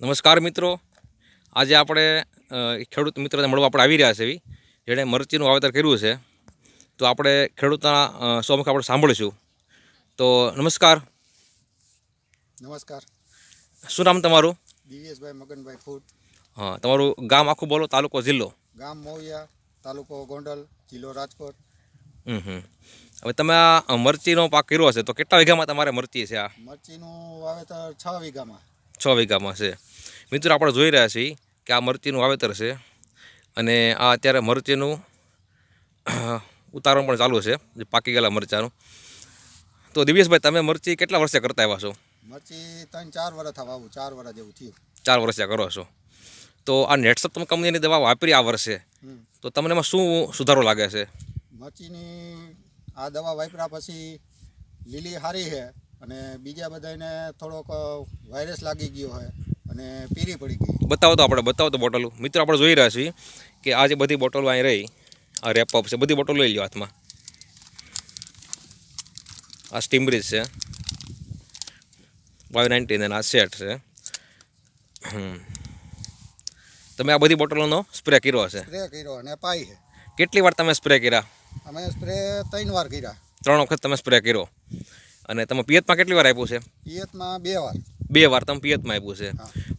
નમસ્કાર મિત્રો. આજે આપણે ખેડૂત મિત્રને મળવા આપણે આવી રહ્યા છે એવી જેણે મરચીનું વાવેતર કર્યું છે. તો આપણે ખેડૂતના સોમુખ આપણે સાંભળીશું. તો નમસ્કાર. નમસ્કાર. શું નામ તમારું? દિવ્યેશભાઈ મગનભાઈ ફૂટ. હા તમારું ગામ આખું બોલો તાલુકો જિલ્લો. ગામ મોવિયા તાલુકો ગોંડલ જિલ્લો રાજકોટ. હમ હમ. હવે તમે આ મરચીનો પાક કર્યો હશે તો કેટલા વીઘામાં તમારે મરચી છે આ? મરચીનું વાવેતર છ વીઘામાં. છ વીઘામાં છે. મિત્રો આપણે જોઈ રહ્યા છીએ કે આ મરચીનું વાવેતર છે અને આ અત્યારે મરચીનું ઉતારણ પણ ચાલુ છે જે પાકી ગયેલા મરચાનું. તો દિવ્યેશભાઈ તમે મરચી કેટલા વર્ષે કરતા આવ્યા છો? મરચી ત્રણ ચાર વર્ષ થવા આવું ચાર વર્ષ જેવું થયું. ચાર વર્ષે કરો છો. તો આ નેટસપ તમે કંપનીની દવા વાપરી આ વર્ષે. તો તમને એમાં શું સુધારો લાગે છે? મરચીની આ દવા વાપર્યા પછી લીલી સારી છે અને બીજા બધાને થોડોક વાયરસ લાગી ગયો છે. અને પીરી પડી ગઈ. બતાવો તો આપણે બતાવો તો બોટલો. મિત્રો આપણે જોઈ રહ્યા છીએ કે આ જે બધી બોટલો અહીં રહી આ રેપઅપ છે બધી બોટલો લઈ લો હાથમાં. આ સ્ટીમરીજ છે. વાય નાઇન્ટીન અને આ સેટ છે. તમે આ બધી બોટલોનો સ્પ્રે કર્યો હશે? સ્પ્રે કર્યો અને પાઈ છે. કેટલી વાર તમે સ્પ્રે કર્યા? અમે સ્પ્રે ત્રણ વાર કર્યા. ત્રણ વખત તમે સ્પ્રે કર્યો. અને તમે પિયતમાં કેટલી વાર આપ્યું છે? પિયતમાં બે વાર. બે વાર તમે પિયતમાં આપ્યું છે.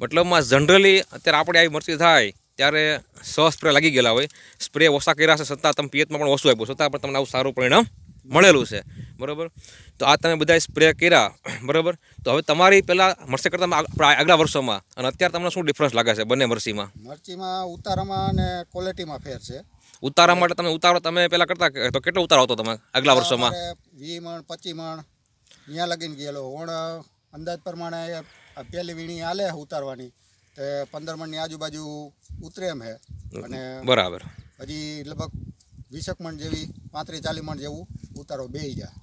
મતલબમાં જનરલી અત્યારે આપણે આવી મરચી થાય ત્યારે સ સ્પ્રે લાગી ગયેલા હોય. સ્પ્રે ઓછા કર્યા છે છતાં તમે પિયતમાં પણ ઓછું આપ્યું છતાં પણ તમને આવું સારું પરિણામ મળેલું છે. બરાબર? તો આ તમે બધા સ્પ્રે કર્યા. બરાબર? તો હવે તમારી પહેલાં મરસી કરતાં આગલા વર્ષોમાં અને અત્યારે તમને શું ડિફરન્સ લાગે છે બંને મરસીમાં મરચીમાં ઉતારામાં અને ક્વોલિટીમાં ફેર છે. ઉતારા માટે તમે ઉતારો તમે પહેલાં કરતા તો કેટલો ઉતારો હતો તમે આગલા વર્ષોમાં? વી મણ પચી મણ અહીંયા લગીને ગયેલો ઓણ અંદાજ પ્રમાણે પહેલી વીણી હાલે ઉતારવાની. તે પંદર મણની આજુબાજુ ઉતરે એમ હે. અને બરાબર. હજી લગભગ વીસક મણ જેવી પાંત્રીસ ચાલીસ મણ જેવું ઉતારો બેહી જાય.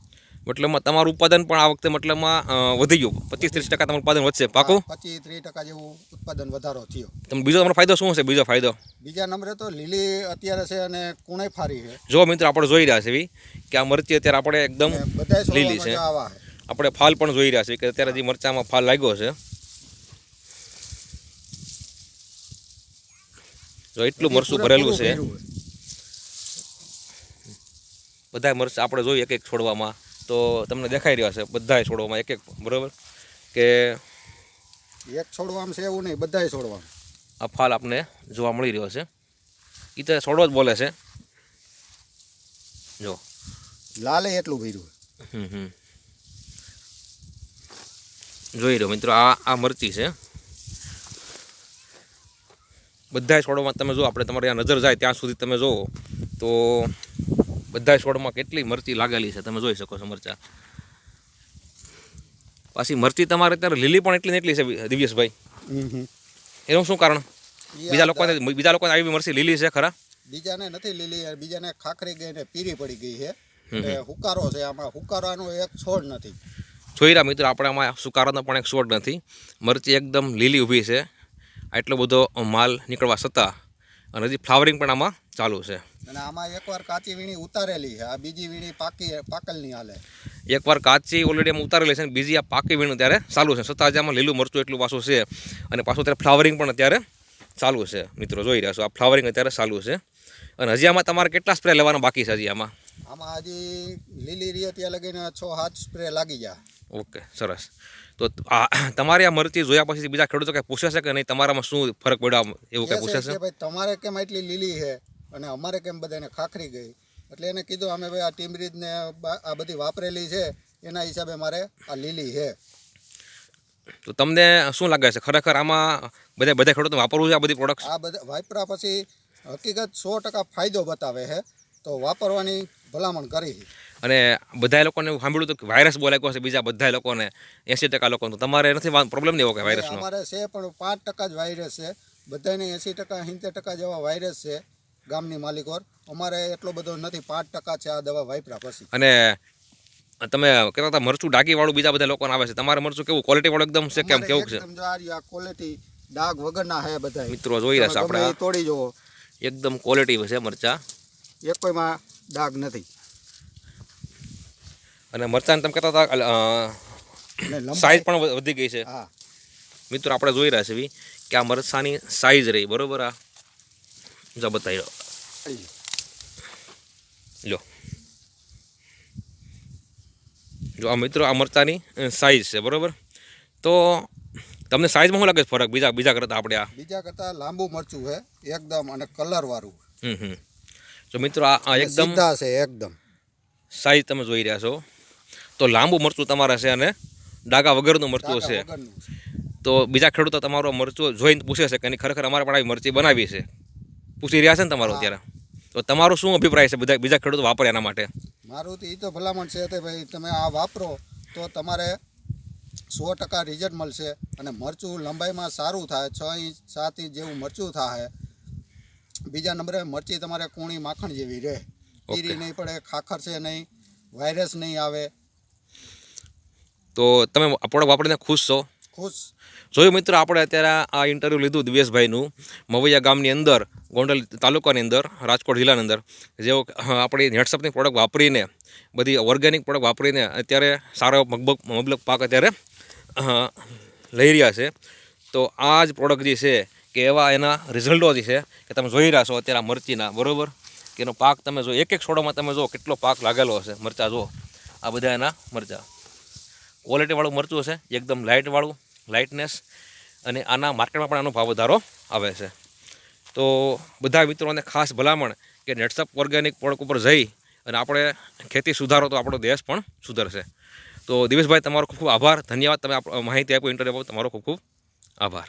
મતલબમાં તમારું ઉત્પાદન પણ આ વખતે મતલબમાં વધી ગયું. પચીસ ત્રીસ ટકા તમારું ઉત્પાદન વધશે. પાકું? પચીસ ત્રીસ ટકા જેવું ઉત્પાદન વધારો થયો. તમે બીજો તમારો ફાયદો શું હશે? બીજો ફાયદો? બીજા નંબરે તો લીલી અત્યારે છે અને કુણે ફારી છે. જો મિત્રો આપણે જોઈ રહ્યા છે કે આ મરચી અત્યારે આપણે એકદમ લીલી છે. આવા છે આપણે ફાલ પણ જોઈ રહ્યા છીએ કે અત્યારે જે મરચામાં ફાલ લાગ્યો છે. જો એટલું મરચું ભરેલું છે. બધા મરચાં આપણે જોઈએ એક એક છોડવામાં. તો તમને દેખાઈ રહ્યા છે બધા છોડવામાં એક એક બરાબર? કે એક છોડવામાં છે એવું નહીં બધાય છોડવામાં. આ ફાલ આપને જોવા મળી રહ્યો છે. એ તો છોડવો જ બોલે છે. જો. લાલે એટલું ભર્યું હમ હમ. જોઈ રહ્યો મિત્રો આ આ મરચી છે. બધા છોડોમાં તમે જો આપણે તમારે ત્યાં નજર જાય ત્યાં સુધી તમે જુઓ તો બધા છોડમાં કેટલી મરચી લાગેલી છે તમે જોઈ શકો છો મરચા. પાછી મરચી તમારે અત્યારે લીલી પણ એટલી ને એટલી છે દિવ્યેશભાઈ. એનું શું કારણ? બીજા આ લોકોને બીજા લોકોને આવી મરચી લીલી છે ખરા? બીજાને નથી લીલી બીજાને ખાખરી ગઈ ને પીરી પડી ગઈ છે. હુકારો છે આમાં હુકારાનો એક છોડ નથી. જોઈ રહ્યા મિત્રો આપણે આમાં સુકારાનો પણ એક શોટ નથી. મરચી એકદમ લીલી ઊભી છે. એટલો બધો માલ નીકળવા છતાં અને હજી ફ્લાવરિંગ પણ આમાં ચાલુ છે. અને આમાં એકવાર કાચી વીણી ઉતારેલી છે. આ બીજી વીણી પાકી પાકલની હાલે. એકવાર કાચી ઓલરેડી એમ ઉતારેલી છે અને બીજી આ પાકી વીણી ત્યારે ચાલુ છે. છતાં હજી આમાં લીલું મરચું એટલું પાછું છે અને પાછું ત્યારે ફ્લાવરિંગ પણ અત્યારે ચાલુ છે. મિત્રો જોઈ રહ્યા છો આ ફ્લાવરિંગ અત્યારે ચાલુ છે. અને હજી આમાં તમારે કેટલા સ્પ્રે લેવાના બાકી છે હજી આમાં? આમાં હજી લીલી રીએ ત્યાં લગીને છ હાથ સ્પ્રે લાગી જાય ઓકે સરસ. તો આ તમારી આ મરચી જોયા પછી બીજા ખેડૂતો કંઈ પૂછે છે કે નહીં તમારામાં શું ફરક પડ્યો એવું કઈ પૂછે છે ભાઈ તમારે કેમ એટલી લીલી છે અને અમારે કેમ બધાને ખાખરી ગઈ? એટલે એને કીધું અમે ભાઈ આ ટીમરીજ ને આ બધી વાપરેલી છે એના હિસાબે મારે આ લીલી છે. તો તમને શું લાગે છે? ખરેખર આમાં બધા બધા ખેડૂતો વાપરવું છે આ બધી પ્રોડક્ટ આ બધા વાપરા પછી હકીકત સો ટકા ફાયદો બતાવે છે. તો વાપરવાની ભલામણ કરી. અને બધા લોકોને સાંભળ્યું હતું કે વાયરસ બોલાવ્યો છે બીજા બધા લોકોને એંસી ટકા લોકો તમારે નથી પ્રોબ્લેમ નહીં કે વાયરસનો અમારે છે પણ પાંચ ટકા જ વાયરસ છે. બધાને એંસી ટકા સિત્તેર ટકા જેવા વાયરસ છે ગામની માલિકોર અમારે એટલો બધો નથી પાંચ ટકા છે આ દવા વાપરા પછી. અને તમે કહેતા હતા મરચું ડાગીવાળું બીજા બધા લોકોને આવે છે. તમારે મરચું કેવું? ક્વોલિટી વાળું એકદમ છે કેમ? કેવું છે? આ ક્વોલિટી ડાઘ વગરના હે બધા. મિત્રો જોઈ રહ્યા છે આપણે તોડી જુઓ. એકદમ ક્વોલિટી છે મરચા. એક કોઈમાં ડાઘ નથી. અને મરચાં તમે કહેતા હતા સાઈઝ પણ વધી ગઈ છે. હા. મિત્રો આપણે જોઈ રહ્યા છીએ કે આ મરચાની સાઈઝ રહી. બરોબર આ? જો બતાવી લો. જો આ મિત્રો આ મરચાની સાઈઝ છે. બરોબર? તો તમને સાઈઝમાં શું લાગે છે ફરક? બીજા બીજા કરતાં આપણે આ બીજા કરતાં લાંબુ મરચું છે એકદમ અને કલરવાળું હમ હમ. તો મિત્રો આ એકદમ છે એકદમ. સાઈઝ તમે જોઈ રહ્યા છો. તો લાંબુ મરચું તમારે છે અને ડાગા વગરનું મરચું છે. તો બીજા ખેડૂતો તમારો મરચું જોઈને પૂછે છે કે ખરેખર અમારે પણ આવી મરચી બનાવી છે. પૂછી રહ્યા છે ને તમારો અત્યારે. તો તમારો શું અભિપ્રાય છે બધા બીજા ખેડૂતો વાપરે એના માટે? મારું તો એ તો ભલામણ છે કે ભાઈ તમે આ વાપરો તો તમારે સો ટકા રિઝલ્ટ મળશે અને મરચું લંબાઈમાં સારું થાય છ ઇંચ સાત ઇંચ જેવું મરચું થાય. બીજા નંબરે મરચી તમારે કૂણી માખણ જેવી રહે. કીરી નહીં પડે ખાખર છે નહીં વાયરસ નહીં આવે. તો તમે પ્રોડક્ટ વાપરીને ખુશ છો? ખુશ. જોયું મિત્રો આપણે અત્યારે આ ઇન્ટરવ્યૂ લીધું દિવેશભાઈનું મવૈયા ગામની અંદર ગોંડલ તાલુકાની અંદર રાજકોટ જિલ્લાની અંદર. જેઓ આપણી નેટસપની પ્રોડક્ટ વાપરીને બધી ઓર્ગેનિક પ્રોડક્ટ વાપરીને અત્યારે સારો મગબગ મબલક પાક અત્યારે લઈ રહ્યા છે. તો આ જ પ્રોડક્ટ જે છે કે એવા એના રિઝલ્ટો જે છે કે તમે જોઈ રહ્યા છો અત્યારે મરચીના, બરોબર? કે એનો પાક તમે જો એક એક છોડોમાં તમે જો કેટલો પાક લાગેલો હશે? મરચા જો આ બધા એના મરચા. ક્વોલિટીવાળું મરચું છે એકદમ લાઇટવાળું લાઇટનેસ અને આના માર્કેટમાં પણ આનો ભાવ વધારો આવે છે. તો બધા મિત્રોને ખાસ ભલામણ કે નેટસપ ઓર્ગેનિક પ્રોડક્ટ ઉપર જઈ અને આપણે ખેતી સુધારો તો આપણો દેશ પણ સુધરશે. તો દિવેશભાઈ, તમારો ખૂબ ખૂબ આભાર. ધન્યવાદ. તમે માહિતી માહિતી આપ્યો આપો, તમારો ખૂબ ખૂબ આભાર.